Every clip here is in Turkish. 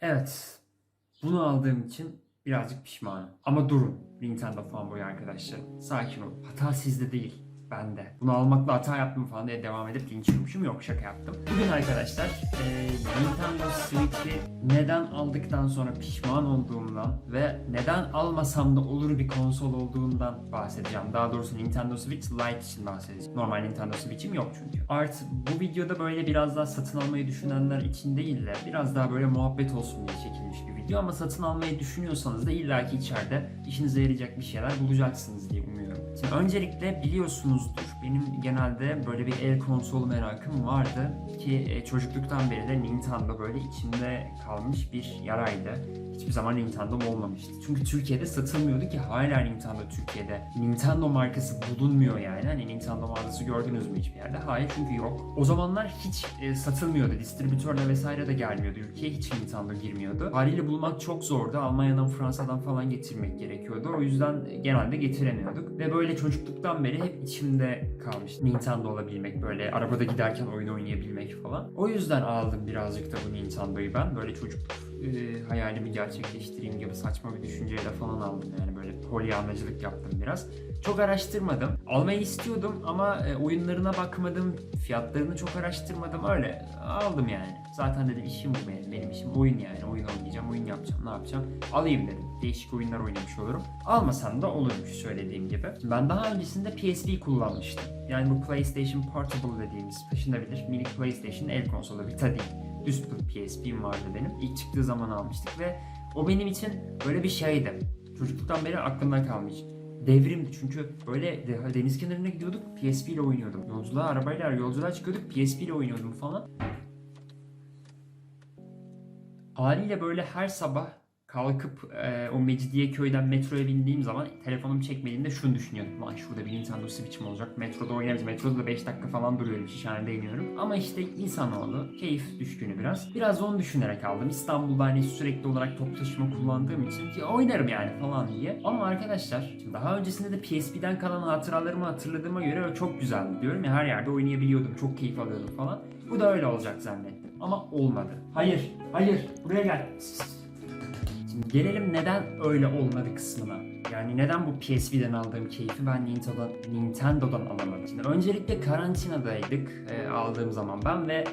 Evet. Bunu aldığım için birazcık pişmanım. Ama durun Nintendo fanboy arkadaşlarım. Sakin olun. Hata sizde değil. Bende. Bunu almakla hata yaptım falan diye devam edip linç yiyormuşum. Yok şaka yaptım. Bugün arkadaşlar eee, Nintendo Switch'i neden aldıktan sonra pişman olduğumdan ve neden almasam da olur bir konsol olduğundan bahsedeceğim. Daha doğrusu Nintendo Switch Lite için bahsedeceğim. Normal Nintendo Switch'im yok çünkü. Artı bu videoda böyle biraz daha satın almayı düşünenler için değil de biraz daha böyle muhabbet olsun diye çekilmiş bir video ama satın almayı düşünüyorsanız da illaki içeride işinize yarayacak bir şeyler bulacaksınız diye. Şimdi öncelikle biliyorsunuzdur benim genelde böyle bir el konsolu merakım vardı ki e, çocukluktan beri de Nintendo böyle içimde kalmış bir yaraydı. Hiçbir zaman Nintendo olmamıştı. Çünkü Türkiye'de satılmıyordu ki hala Nintendo Türkiye'de. Nintendo markası bulunmuyor yani. Hani Nintendo mağazası gördünüz mü hiçbir yerde? Hayır çünkü yok. O zamanlar hiç e, satılmıyordu. Distribütörle vesaire de gelmiyordu. Ülkeye hiç Nintendo girmiyordu. Haliyle bulmak çok zordu. Almanya'dan, Fransa'dan falan getirmek gerekiyordu. O yüzden genelde getiremiyorduk. Ve böyle çocukluktan beri hep içimde kalmış. Nintendo olabilmek, böyle arabada giderken oyun oynayabilmek falan. O yüzden aldım birazcık da bu Nintendo'yu ben. Böyle çocukluk e, hayalimi gerçekleştireyim gibi saçma bir düşünceyle falan aldım yani böyle polyanlacılık yaptım biraz. Çok araştırmadım. Almayı istiyordum ama e, oyunlarına bakmadım, fiyatlarını çok araştırmadım öyle aldım yani. Zaten dedim işim bu benim, benim işim oyun yani. Oyun oynayacağım, oyun yapacağım, ne yapacağım? Alayım dedim. Değişik oyunlar oynamış olurum. Almasam da olurmuş söylediğim gibi. Ben daha öncesinde PSP kullanmıştım. Yani bu PlayStation Portable dediğimiz taşınabilir minik PlayStation el konsolu bir değil düz bir PSP'm vardı benim. İlk çıktığı zaman almıştık ve o benim için böyle bir şeydi. Çocukluktan beri aklımda kalmış. Devrimdi çünkü böyle de- deniz kenarına gidiyorduk PSP ile oynuyordum. Yolculuğa arabayla yolculuğa çıkıyorduk PSP ile oynuyordum falan. Haliyle böyle her sabah kalkıp e, o Mecidiyeköy'den metroya bindiğim zaman telefonum çekmediğinde şunu düşünüyordum. Lan şurada bir Nintendo Switch'im olacak. Metroda oynarız. Metroda da 5 dakika falan duruyorum. Şişhanede iniyorum. Ama işte insanoğlu keyif düşkünü biraz. Biraz onu düşünerek aldım. İstanbul'da hani sürekli olarak toplu taşıma kullandığım için ki oynarım yani falan diye. Ama arkadaşlar şimdi daha öncesinde de PSP'den kalan hatıralarımı hatırladığıma göre çok güzeldi diyorum ya her yerde oynayabiliyordum. Çok keyif alıyordum falan. Bu da öyle olacak zannettim. Ama olmadı. Hayır, hayır. Buraya gel. Şimdi gelelim neden öyle olmadı kısmına. Yani neden bu PSP'den aldığım keyfi ben Nintendo'dan, Nintendo'dan alamadım. Şimdi öncelikle karantinadaydık e, aldığım zaman ben ve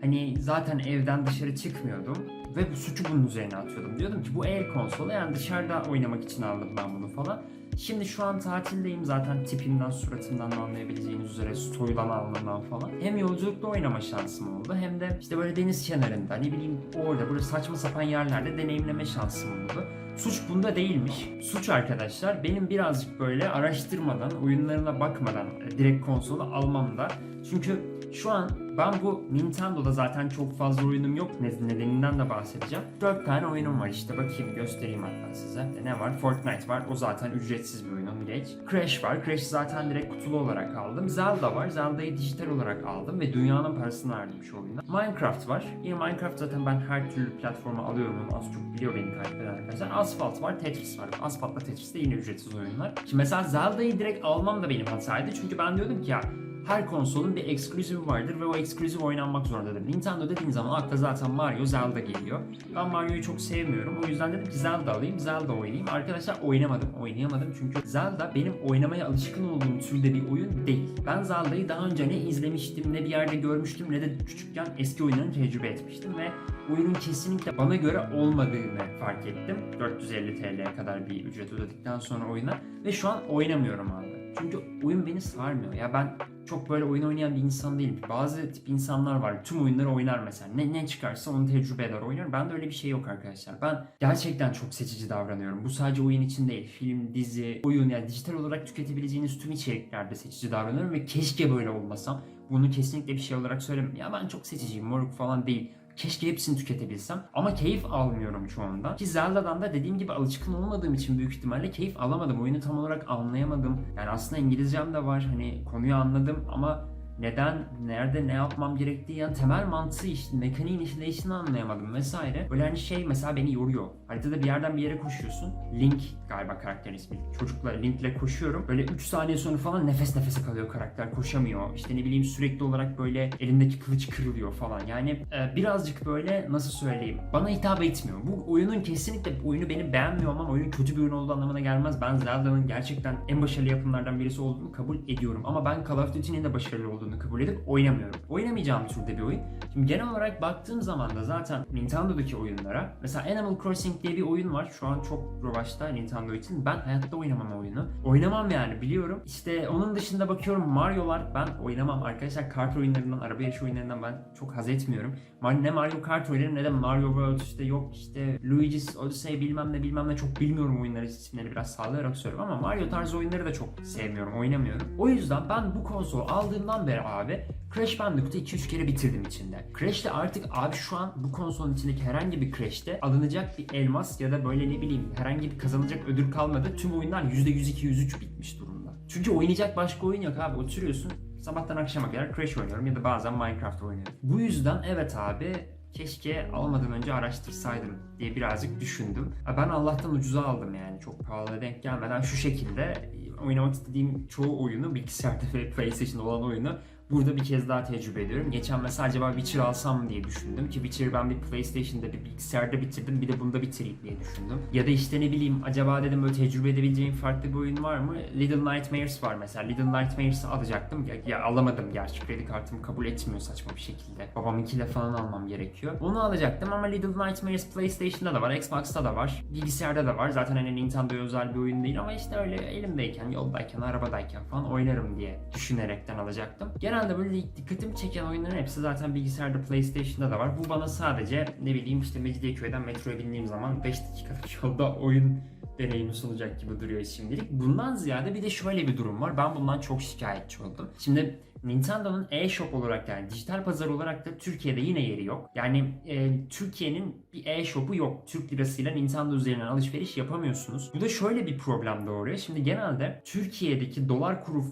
hani zaten evden dışarı çıkmıyordum ve bu suçu bunun üzerine atıyordum. Diyordum ki bu el konsolu yani dışarıda oynamak için aldım ben bunu falan. Şimdi şu an tatildeyim zaten tipimden suratımdan da anlayabileceğiniz üzere stoylan alnından falan. Hem yolculukta oynama şansım oldu hem de işte böyle deniz kenarında ne bileyim orada böyle saçma sapan yerlerde deneyimleme şansım oldu. Suç bunda değilmiş. Suç arkadaşlar benim birazcık böyle araştırmadan, oyunlarına bakmadan direkt konsolu almamda. Çünkü şu an ben bu Nintendo'da zaten çok fazla oyunum yok. Ne- Nedeninden de bahsedeceğim. 4 tane oyunum var işte bakayım göstereyim hatta size. Ne var? Fortnite var. O zaten ücretsiz bir oyun onu geç. Crash var. Crash zaten direkt kutulu olarak aldım. Zelda var. Zelda'yı dijital olarak aldım ve dünyanın parasını verdim şu oyuna. Minecraft var. Yine Minecraft zaten ben her türlü platforma alıyorum onu az çok biliyor beni takip eden arkadaşlar. Asphalt var, Tetris var. Asphalt ve Tetris de yine ücretsiz oyunlar. Şimdi mesela Zelda'yı direkt almam da benim hataydı. Çünkü ben diyordum ki ya her konsolun bir ekskluzivi vardır ve o ekskluziv oynanmak zorundadır. Nintendo dediğin zaman akla zaten Mario, Zelda geliyor. Ben Mario'yu çok sevmiyorum. O yüzden dedim ki Zelda alayım, Zelda oynayayım. Arkadaşlar oynamadım, oynayamadım çünkü Zelda benim oynamaya alışkın olduğum türde bir oyun değil. Ben Zelda'yı daha önce ne izlemiştim, ne bir yerde görmüştüm, ne de küçükken eski oyunlarını tecrübe etmiştim ve oyunun kesinlikle bana göre olmadığını fark ettim. 450 TL'ye kadar bir ücret ödedikten sonra oyuna ve şu an oynamıyorum abi. Çünkü oyun beni sarmıyor. Ya ben çok böyle oyun oynayan bir insan değilim. Bazı tip insanlar var. Tüm oyunları oynar mesela. Ne, ne çıkarsa onu tecrübe eder oynar. Ben de öyle bir şey yok arkadaşlar. Ben gerçekten çok seçici davranıyorum. Bu sadece oyun için değil. Film, dizi, oyun yani dijital olarak tüketebileceğiniz tüm içeriklerde seçici davranıyorum ve keşke böyle olmasam. Bunu kesinlikle bir şey olarak söylemem. Ya ben çok seçiciyim. Moruk falan değil. Keşke hepsini tüketebilsem. Ama keyif almıyorum çoğundan. Ki Zelda'dan da dediğim gibi alışkın olmadığım için büyük ihtimalle keyif alamadım. Oyunu tam olarak anlayamadım. Yani aslında İngilizcem de var. Hani konuyu anladım ama neden, nerede, ne yapmam gerektiği yani temel mantığı işte mekaniğin işleyişini anlayamadım vesaire. Böyle hani şey mesela beni yoruyor. Haritada bir yerden bir yere koşuyorsun. Link galiba karakterin ismi. Çocukla Link'le koşuyorum. Böyle 3 saniye sonra falan nefes nefese kalıyor karakter. Koşamıyor. İşte ne bileyim sürekli olarak böyle elindeki kılıç kırılıyor falan. Yani e, birazcık böyle nasıl söyleyeyim bana hitap etmiyor. Bu oyunun kesinlikle oyunu benim beğenmiyor ama oyunun kötü bir oyun olduğu anlamına gelmez. Ben Zelda'nın gerçekten en başarılı yapımlardan birisi olduğunu kabul ediyorum. Ama ben Call of Duty'nin de başarılı olduğunu kabul edip oynamıyorum. Oynamayacağım türde bir oyun. Şimdi genel olarak baktığım zaman da zaten Nintendo'daki oyunlara mesela Animal Crossing diye bir oyun var. Şu an çok revaçta Nintendo için. Ben hayatta oynamam oyunu. Oynamam yani biliyorum. İşte onun dışında bakıyorum Mario'lar ben oynamam. Arkadaşlar kart oyunlarından, araba yarışı oyunlarından ben çok haz etmiyorum. Ne Mario Kart oynarım ne de Mario World işte yok işte Luigi's Odyssey bilmem ne bilmem ne çok bilmiyorum oyunları isimleri biraz sallayarak söylüyorum ama Mario tarzı oyunları da çok sevmiyorum oynamıyorum. O yüzden ben bu konsolu aldığımdan beri abi Crash Bandicoot'u 2-3 kere bitirdim içinde. Crash'te artık abi şu an bu konsolun içindeki herhangi bir Crash'te alınacak bir elmas ya da böyle ne bileyim herhangi bir kazanılacak ödül kalmadı. Tüm oyunlar %102-103 bitmiş durumda. Çünkü oynayacak başka oyun yok abi. Oturuyorsun sabahtan akşama kadar Crash oynuyorum ya da bazen Minecraft oynuyorum. Bu yüzden evet abi keşke almadan önce araştırsaydım diye birazcık düşündüm. Ben Allah'tan ucuza aldım yani çok pahalı denk gelmeden şu şekilde oynamak istediğim çoğu oyunu bilgisayarda ve PlayStation'da olan oyunu burada bir kez daha tecrübe ediyorum. Geçen mesela acaba Witcher alsam diye düşündüm ki Witcher'ı ben bir PlayStation'da bir bilgisayarda bitirdim bir de bunda bitireyim diye düşündüm. Ya da işte ne bileyim acaba dedim böyle tecrübe edebileceğim farklı bir oyun var mı? Little Nightmares var mesela. Little Nightmares'ı alacaktım. Ya, ya alamadım gerçi kredi kartım kabul etmiyor saçma bir şekilde. Babamınkiyle falan almam gerekiyor. Onu alacaktım ama Little Nightmares PlayStation'da da var, Xbox'ta da var, bilgisayarda da var. Zaten hani Nintendo'ya özel bir oyun değil ama işte öyle elimdeyken, yoldayken, arabadayken falan oynarım diye düşünerekten alacaktım. Genelde böyle dikkatimi çeken oyunların hepsi zaten bilgisayarda, PlayStation'da da var. Bu bana sadece ne bileyim işte Mecidiyeköy'den metroya bindiğim zaman 5 dakikalık yolda oyun deneyimi sunacak gibi duruyor şimdilik. Bundan ziyade bir de şöyle bir durum var. Ben bundan çok şikayetçi oldum. Şimdi Nintendo'nun e-shop olarak yani dijital pazar olarak da Türkiye'de yine yeri yok. Yani e, Türkiye'nin bir e-shop'u yok. Türk lirasıyla Nintendo üzerinden alışveriş yapamıyorsunuz. Bu da şöyle bir problem doğuruyor. Şimdi genelde Türkiye'deki dolar kuru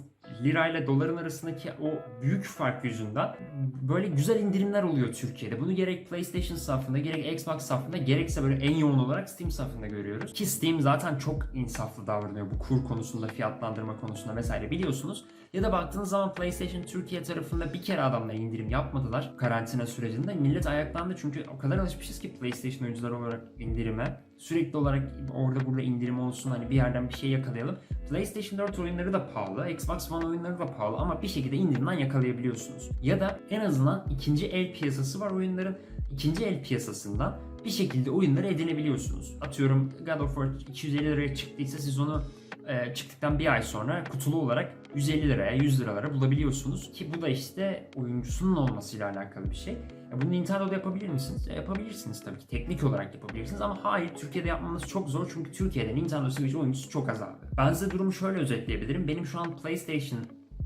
lirayla doların arasındaki o büyük fark yüzünden böyle güzel indirimler oluyor Türkiye'de. Bunu gerek PlayStation safında gerek Xbox safında gerekse böyle en yoğun olarak Steam safında görüyoruz. Ki Steam zaten çok insaflı davranıyor bu kur konusunda, fiyatlandırma konusunda vesaire biliyorsunuz. Ya da baktığınız zaman PlayStation Türkiye tarafında bir kere adamlar indirim yapmadılar karantina sürecinde. Millet ayaklandı çünkü o kadar alışmışız ki PlayStation oyuncuları olarak indirime. Sürekli olarak orada burada indirim olsun hani bir yerden bir şey yakalayalım. PlayStation 4 oyunları da pahalı, Xbox One oyunları da pahalı ama bir şekilde indirimden yakalayabiliyorsunuz. Ya da en azından ikinci el piyasası var oyunların. İkinci el piyasasından bir şekilde oyunları edinebiliyorsunuz. Atıyorum God of War 250 liraya çıktıysa siz onu e, çıktıktan bir ay sonra kutulu olarak 150 liraya 100 liralara bulabiliyorsunuz. Ki bu da işte oyuncusunun olmasıyla alakalı bir şey. Ya bunu Nintendo'da yapabilir misiniz? E, yapabilirsiniz tabii ki. Teknik olarak yapabilirsiniz ama hayır Türkiye'de yapmanız çok zor çünkü Türkiye'de Nintendo Switch oyuncusu çok az abi. Ben size durumu şöyle özetleyebilirim. Benim şu an PlayStation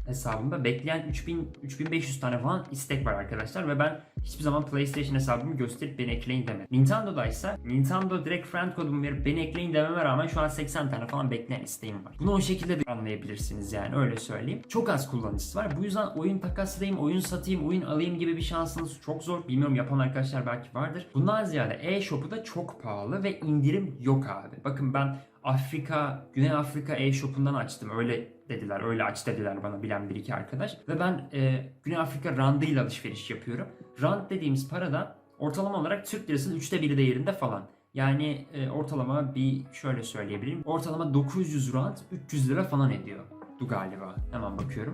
hesabımda bekleyen 3000 3500 tane falan istek var arkadaşlar ve ben hiçbir zaman PlayStation hesabımı gösterip beni ekleyin demedim. Nintendo'da ise Nintendo direkt friend kodumu verip beni ekleyin dememe rağmen şu an 80 tane falan bekleyen isteğim var. Bunu o şekilde de anlayabilirsiniz yani öyle söyleyeyim. Çok az kullanıcısı var. Bu yüzden oyun takaslayayım, oyun satayım, oyun alayım gibi bir şansınız çok zor. Bilmiyorum yapan arkadaşlar belki vardır. Bundan ziyade e-shop'u da çok pahalı ve indirim yok abi. Bakın ben Afrika, Güney Afrika e-shop'undan açtım. Öyle dediler, öyle aç dediler bana bilen bir iki arkadaş. Ve ben e, Güney Afrika rand ile alışveriş yapıyorum. Rand dediğimiz paradan ortalama olarak Türk lirasının üçte biri değerinde falan. Yani e, ortalama bir şöyle söyleyebilirim. Ortalama 900 rand 300 lira falan ediyor. Du galiba. Hemen bakıyorum.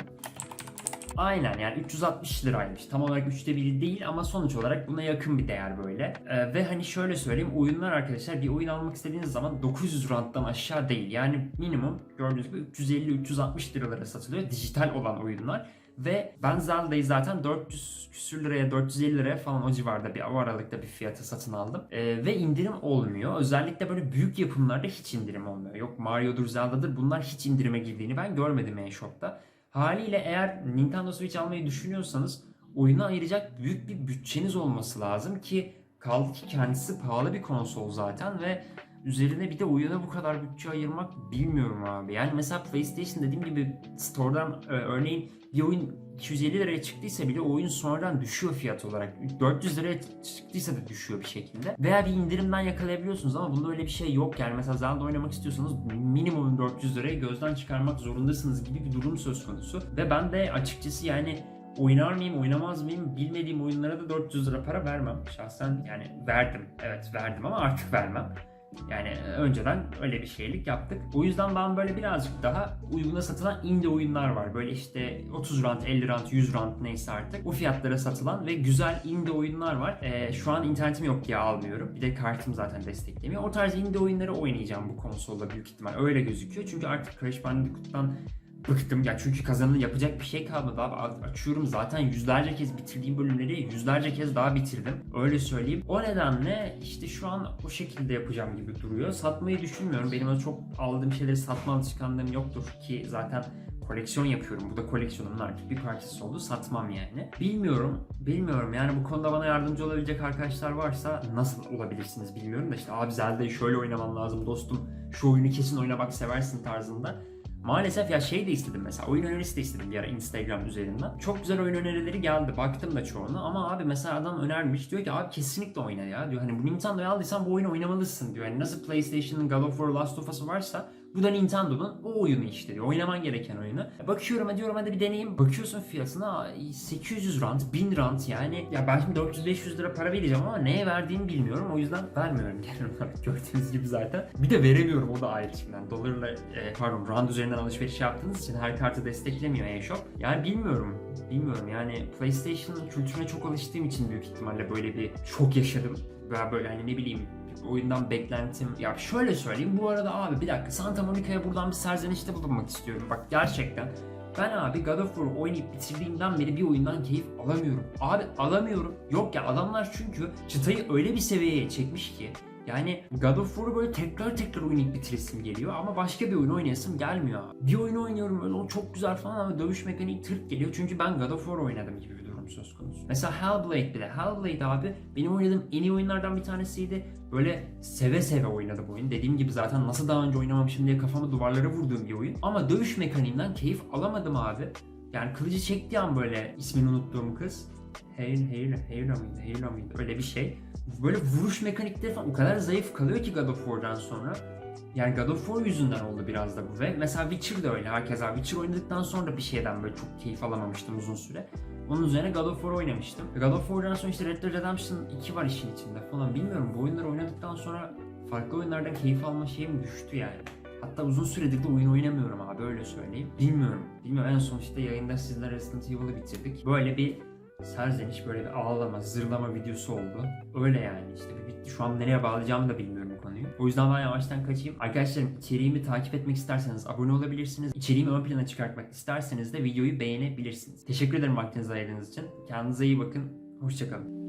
Aynen yani 360 liraymış. Tam olarak üçte biri değil ama sonuç olarak buna yakın bir değer böyle. Ee, ve hani şöyle söyleyeyim oyunlar arkadaşlar bir oyun almak istediğiniz zaman 900 randdan aşağı değil. Yani minimum gördüğünüz gibi 350-360 liralara satılıyor dijital olan oyunlar. Ve ben Zelda'yı zaten 400 küsür liraya 450 liraya falan o civarda bir o aralıkta bir fiyata satın aldım. Ee, ve indirim olmuyor. Özellikle böyle büyük yapımlarda hiç indirim olmuyor. Yok Mario'dur Zelda'dır bunlar hiç indirime girdiğini ben görmedim e-shop'ta. Haliyle eğer Nintendo Switch almayı düşünüyorsanız oyuna ayıracak büyük bir bütçeniz olması lazım ki kaldı ki kendisi pahalı bir konsol zaten ve üzerine bir de oyuna bu kadar bütçe ayırmak bilmiyorum abi. Yani mesela PlayStation dediğim gibi store'dan e, örneğin bir oyun 250 liraya çıktıysa bile oyun sonradan düşüyor fiyat olarak. 400 liraya çıktıysa da düşüyor bir şekilde. Veya bir indirimden yakalayabiliyorsunuz ama bunda öyle bir şey yok. Yani mesela Zelda oynamak istiyorsanız minimum 400 lirayı gözden çıkarmak zorundasınız gibi bir durum söz konusu. Ve ben de açıkçası yani oynar mıyım, oynamaz mıyım bilmediğim oyunlara da 400 lira para vermem. Şahsen yani verdim. Evet verdim ama artık vermem. Yani önceden öyle bir şeylik yaptık. O yüzden ben böyle birazcık daha uyguna satılan indie oyunlar var. Böyle işte 30 rand, 50 rand, 100 rand neyse artık. O fiyatlara satılan ve güzel indie oyunlar var. Ee, şu an internetim yok diye almıyorum. Bir de kartım zaten desteklemiyor. O tarz indie oyunları oynayacağım bu konsolda büyük ihtimal. Öyle gözüküyor. Çünkü artık Crash Bandicoot'tan bıktım ya çünkü kazanılır yapacak bir şey kalmadı abi açıyorum zaten yüzlerce kez bitirdiğim bölümleri yüzlerce kez daha bitirdim öyle söyleyeyim o nedenle işte şu an o şekilde yapacağım gibi duruyor satmayı düşünmüyorum benim öyle çok aldığım şeyleri satma alışkanlığım yoktur ki zaten koleksiyon yapıyorum. Bu da koleksiyonumun artık bir parçası oldu. Satmam yani. Bilmiyorum. Bilmiyorum. Yani bu konuda bana yardımcı olabilecek arkadaşlar varsa nasıl olabilirsiniz bilmiyorum da işte abi Zelda'yı şöyle oynaman lazım dostum. Şu oyunu kesin oyna bak seversin tarzında. Maalesef ya şey de istedim mesela oyun önerisi de istedim bir ara Instagram üzerinden. Çok güzel oyun önerileri geldi baktım da çoğuna ama abi mesela adam önermiş diyor ki abi kesinlikle oyna ya diyor hani bu Nintendo'yu aldıysan bu oyunu oynamalısın diyor. Hani nasıl PlayStation'ın God of War Last of Us'ı varsa bu da Nintendo'nun o oyunu işte diyor. Oynaman gereken oyunu. Bakıyorum diyorum hadi bir deneyeyim. Bakıyorsun fiyatına 800 rand, 1000 rand yani. Ya ben şimdi 400-500 lira para vereceğim ama neye verdiğimi bilmiyorum. O yüzden vermiyorum genel olarak gördüğünüz gibi zaten. Bir de veremiyorum o da ayrı şimdiden. Dolarla e, pardon rand üzerinden alışveriş yaptığınız için her kartı desteklemiyor e-shop. Yani bilmiyorum. Bilmiyorum yani PlayStation kültürüne çok alıştığım için büyük ihtimalle böyle bir şok yaşadım. Veya böyle hani ne bileyim oyundan beklentim ya şöyle söyleyeyim bu arada abi bir dakika Santa Monica'ya buradan bir serzenişte bulunmak istiyorum bak gerçekten ben abi God of War oynayıp bitirdiğimden beri bir oyundan keyif alamıyorum. Abi alamıyorum. Yok ya adamlar çünkü çıtayı öyle bir seviyeye çekmiş ki yani God of War'u böyle tekrar tekrar oynayıp bitiresim geliyor ama başka bir oyun oynayasım gelmiyor. Bir oyun oynuyorum böyle o çok güzel falan ama dövüş mekaniği tırt geliyor çünkü ben God of War oynadım gibi bir durum söz konusu. Mesela Hellblade bile. Hellblade abi benim oynadığım en iyi oyunlardan bir tanesiydi. Böyle seve seve oynadım oyun. Dediğim gibi zaten nasıl daha önce oynamamışım diye kafamı duvarlara vurduğum bir oyun. Ama dövüş mekaniğinden keyif alamadım abi. Yani kılıcı çektiği an böyle ismini unuttuğum kız. Heyla, Heyla, Heyla mıydı? Heyla mıydı? Öyle bir şey. Böyle vuruş mekanikleri falan o kadar zayıf kalıyor ki God of War'dan sonra. Yani God of War yüzünden oldu biraz da bu ve mesela Witcher de öyle herkes abi Witcher oynadıktan sonra bir şeyden böyle çok keyif alamamıştım uzun süre. Onun üzerine God of War oynamıştım. God of War'dan sonra işte Red Dead Redemption 2 var işin içinde falan bilmiyorum bu oyunları oynadıktan sonra farklı oyunlardan keyif alma şeyim düştü yani. Hatta uzun süredir de oyun oynamıyorum abi öyle söyleyeyim. Bilmiyorum. Bilmiyorum en son işte yayında sizler Resident Evil'ı bitirdik. Böyle bir serzeniş böyle bir ağlama, zırlama videosu oldu. Öyle yani işte bir bitti. Şu an nereye bağlayacağımı da bilmiyorum bu konuyu. O yüzden ben yavaştan kaçayım. Arkadaşlarım içeriğimi takip etmek isterseniz abone olabilirsiniz. İçeriğimi ön plana çıkartmak isterseniz de videoyu beğenebilirsiniz. Teşekkür ederim vaktinizi ayırdığınız için. Kendinize iyi bakın. Hoşçakalın.